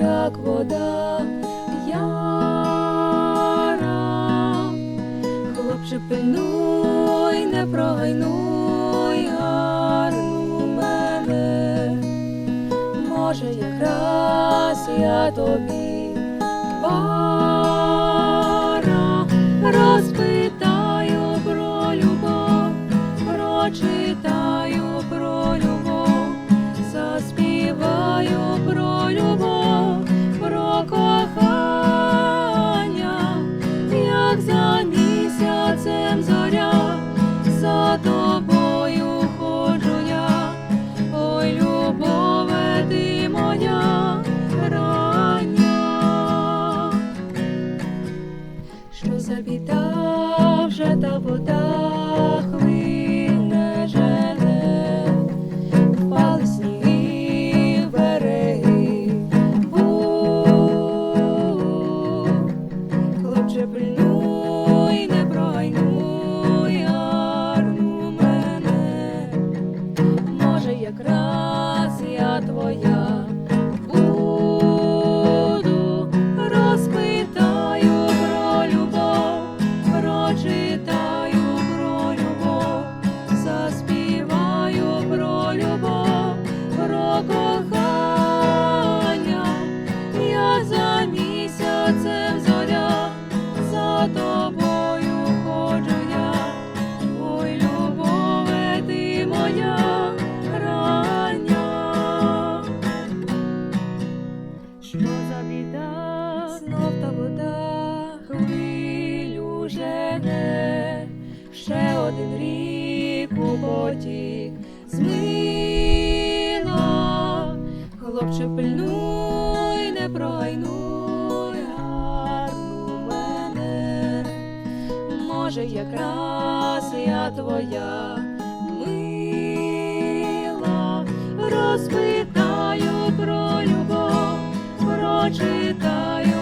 як вода, яра, хлопче, пильнуй, не прогайнуй гарну мене, може, якраз я тобі пара розпитаю про любов, прочитаю біда вже та вода жене, ще один рік у потік. Змила, хлопче, пильнуй, не прогайнуй гарну мене, може, якраз я твоя мила, розпитаю про любов, прочитаю